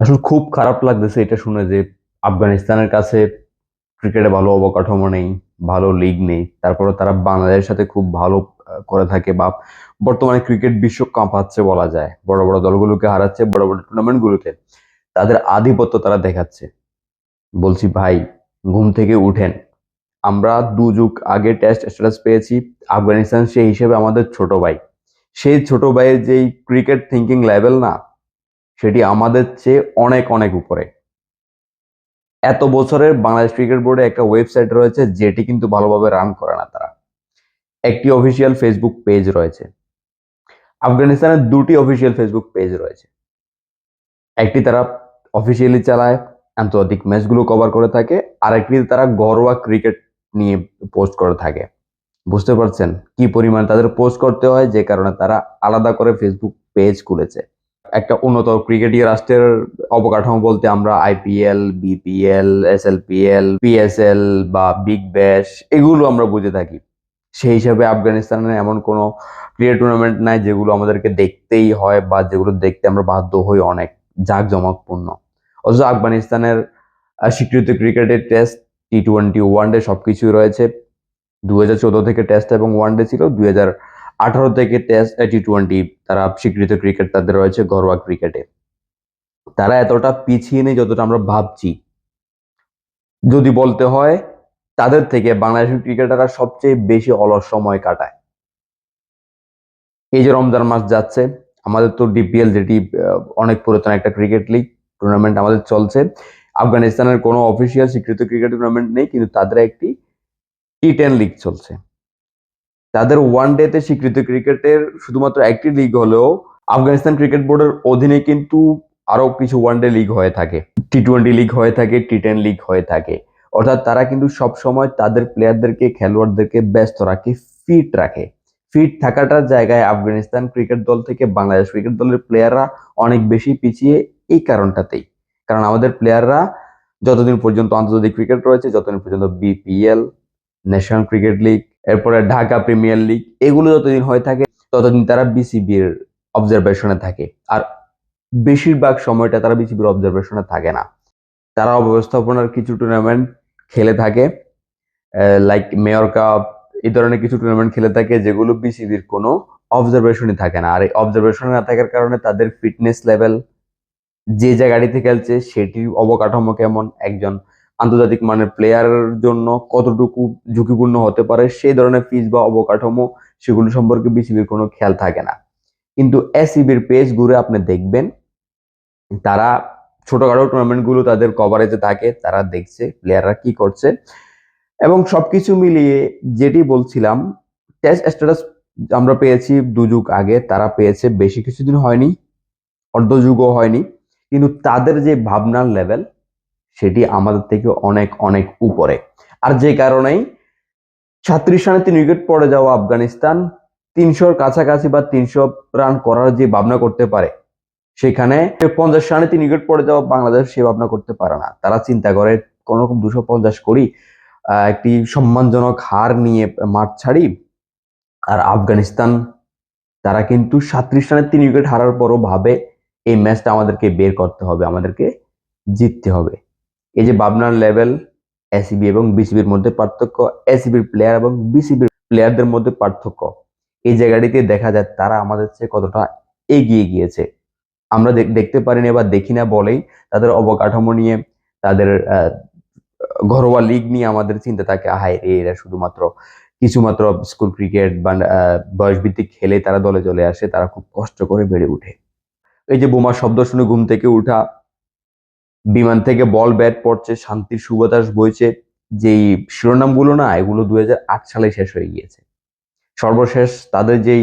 আসলে খুব খারাপ লাগতেছে এটা শুনে যে আফগানিস্তানের কাছে ক্রিকেটে ভালো অবকাঠামো নেই, ভালো লিগ নেই তারপরে তারা বাংলাদেশের সাথে খুব ভালো করে থাকে বা বর্তমানে ক্রিকেট বিশ্ব কাঁপাচ্ছে বলা যায়। বড় বড় দলগুলোকে হারাচ্ছে, বড় বড় টুর্নামেন্ট গুলোতে তাদের আধিপত্য তারা দেখাচ্ছে। বলছি, ভাই, ঘুম থেকে উঠেন। আমরা দু যুগ আগে টেস্ট স্ট্যাটাস পেয়েছি, আফগানিস্তান সেই হিসেবে আমাদের ছোট ভাই। সেই ছোট ভাইয়ের যেই ক্রিকেট থিঙ্কিং লেভেল না সেটি আমাদের চেয়ে অনেক অনেক উপরে। এত বছরের বাংলাদেশ ক্রিকেট বোর্ডে একটা ওয়েবসাইট রয়েছে, যেটি কিন্তু ভালোভাবে রান করে না তারা। একটি অফিসিয়াল ফেসবুক পেজ রয়েছে। আফগানিস্তানের দুটি অফিসিয়াল ফেসবুক পেজ রয়েছে। একটি তারা অফিসিয়ালি চালায়, আন্তর্জাতিক ম্যাচগুলো কভার করে থাকে আর একটি তারা ঘরোয়া ক্রিকেট নিয়ে পোস্ট করে থাকে। বুঝতে পারছেন? কি পরিমাণ তাদের পোস্ট করতে হয়, যে কারণে তারা আলাদা করে ফেসবুক পেজ খুলেছে। একটা উন্নত ক্রিকেটীয় রাষ্ট্রের অবকাঠামো বলতে আমরা আইপিএল বিপিএল এসএলপিএল পিএসএল বা বিগ ব্যাশ এগুলো আমরা বুঝে থাকি। সেই হিসাবে আফগানিস্তানের এমন কোনো ক্রিকেট টুর্নামেন্ট নাই যেগুলো আমাদেরকে দেখতেই হয় বা যেগুলো দেখতে আমরা বাধ্য হই অনেক জাঁকজমকপূর্ণ। অথচ আফগানিস্তানের স্বীকৃত ক্রিকেটের test T twenty one day সব কিছুই রয়েছে। দু হাজার চোদ্দ থেকে টেস্ট এবং ওয়ান ডে ছিল। দুই হাজার আঠারো থেকে টেস্ট টি টোয়েন্টি তারা স্বীকৃত ক্রিকেট তাদের রয়েছে ঘরোয়া ক্রিকেটে তারা এতটা পিছিয়ে নেই যতটা আমরা ভাবছি। যদি বলতে হয়, তাদের থেকে বাংলাদেশের ক্রিকেটাররা সবচেয়ে বেশি অলস সময় কাটায়। এই যে রমজান মাস যাচ্ছে, আমাদের তো ডিপিএল যেটি অনেক পুরাতন একটা ক্রিকেট লিগ টুর্নামেন্ট আমাদের চলছে। আফগানিস্তানের কোনো অফিসিয়াল স্বীকৃত ক্রিকেট টুর্নামেন্ট নেই, কিন্তু তাদের একটি টি টেন লিগ চলছে। তাদের ওয়ান ডেতে স্বীকৃত ক্রিকেটের শুধুমাত্র একটি লিগ হলেও আফগানিস্তান ক্রিকেট বোর্ডের অধীনে কিন্তু আরও কিছু ওয়ান ডে লিগ হয়ে থাকে। টি টোয়েন্টি লিগ হয়ে থাকে টি টেন লিগ হয়ে থাকে। অর্থাৎ তারা কিন্তু সব সময় তাদের প্লেয়ারদেরকে খেলোয়াড়দেরকে ব্যস্ত রাখে ফিট রাখে। ফিট থাকাটার জায়গায় আফগানিস্তান ক্রিকেট দল থেকে বাংলাদেশ ক্রিকেট দলের প্লেয়াররা অনেক বেশি পিছিয়ে এই কারণটাতেই। কারণ আমাদের প্লেয়াররা যতদিন পর্যন্ত আন্তর্জাতিক ক্রিকেট রয়েছে, যতদিন পর্যন্ত বিপিএল ন্যাশনাল ক্রিকেট লিগ এরপরে ঢাকা প্রিমিয়ার লিগ, এগুলো যতদিন হয়ে থাকে, ততদিন তারা বিসিবির অবজারভেশনে থাকে। আর বেশিরভাগ সময়টা তারা বিসিবির অবজারভেশনে থাকে না। তারা অব্যবস্থাপনার কিছু টুর্নামেন্ট খেলে থাকে লাইক মেয়র কাপ এই ধরনের কিছু টুর্নামেন্ট খেলে থাকে, যেগুলো বিসিবির কোনো অবজারভেশনই থাকে না। আর এই অবজারভেশনে না থাকার কারণে তাদের ফিটনেস লেভেল যে জায়গাটিতে খেলছে, সেটির অবকাঠামো কেমন, একজন আন্তর্জাতিক মানের প্লেয়ারের জন্য কতটুকু ঝুঁকিপূর্ণ হতে পারে, সেই ধরনের ফিজ বা অবকাঠামো সেগুলো সম্পর্কে বিসিবির কোনো খেয়াল থাকে না। কিন্তু এসিবির পেজ ঘুরে আপনি দেখবেন, তারা ছোটখাটো টুর্নামেন্টগুলো তাদের কভারেজে থাকে, তারা দেখছে প্লেয়াররা কি করছে। এবং সবকিছু মিলিয়ে যেটি বলছিলাম টেস্ট স্ট্যাটাস আমরা পেয়েছি দু যুগ আগে, তারা পেয়েছে বেশি কিছুদিন হয়নি, অর্ধযুগও হয়নি। কিন্তু তাদের যে ভাবনার লেভেল সেটি আমাদের থেকে অনেক অনেক উপরে। আর যে কারণেই ছাত্রিশ রানে তিন উইকেট পড়ে যাওয়া আফগানিস্তান তিনশোর কাছাকাছি বা তিনশো রান করার যে ভাবনা করতে পারে, সেখানে পঞ্চাশ রানে তিন উইকেট পড়ে যাওয়া বাংলাদেশ সে ভাবনা করতে পারে না। তারা চিন্তা করে, কোন রকম দুশো পঞ্চাশ করি একটি সম্মানজনক হার নিয়ে মাঠ ছাড়ি। আর আফগানিস্তান, তারা কিন্তু সাত্রিশ রানে তিন উইকেট হারার পরও ভাবে, এই ম্যাচটা আমাদেরকে বের করতে হবে, আমাদেরকে জিততে হবে। এই যে ভাবনার লেভেল এসিবি এবং বিসিবির মধ্যে পার্থক্য এসিবির প্লেয়ার এবং বিসিবির প্লেয়ারদের মধ্যে পার্থক্য। এই জায়গাটিতে দেখা যায় তারা আমাদের চেয়ে কতটা এগিয়ে গিয়েছে। আমরা দেখ- দেখতে পারিনি বা দেখি না বলেই তাদের অবকাঠামো নিয়ে তাদের ঘরোয়া লিগ নিয়ে আমাদের চিন্তা থাকে হায় রে এরা শুধুমাত্র কিছুমাত্র স্কুল ক্রিকেট বা আহ, বয়সভিত্তিক খেলে তারা দলে চলে আসে তারা খুব কষ্ট করে বেড়ে ওঠে। এই যে বোমার শব্দ শুনে ঘুম থেকে উঠা বিমান থেকে বল ব্যাট পড়ছে, শান্তির সুবাতাস বইছে, যেই শিরোনামগুলো না, এগুলো দু হাজার আট সালে শেষ হয়ে গিয়েছে। সর্বশেষ তাদের যেই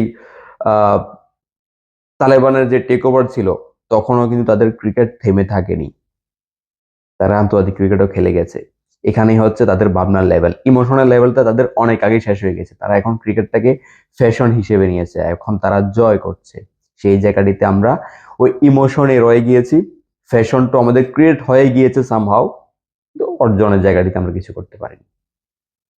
তালেবানের যে টেক ওভার ছিল, তখনও কিন্তু তাদের ক্রিকেট থেমে থাকেনি। তারা আন্তর্জাতিক ক্রিকেটও খেলে গেছে। এখানেই হচ্ছে তাদের ভাবনার লেভেল ইমোশনাল লেভেলটা তাদের অনেক আগে শেষ হয়ে গেছে। তারা এখন ক্রিকেটটাকে ফ্যাশন হিসেবে নিয়েছে। এখন তারা জয় করছে। সেই জায়গাটিতে আমরা ওই ইমোশনে রয়ে গিয়েছি। ফ্যাশনটা আমাদের ক্রিয়েট হয়ে গিয়েছে সামহাও অর্জনের জায়গাটিতে আমরা কিছু করতে পারিনি।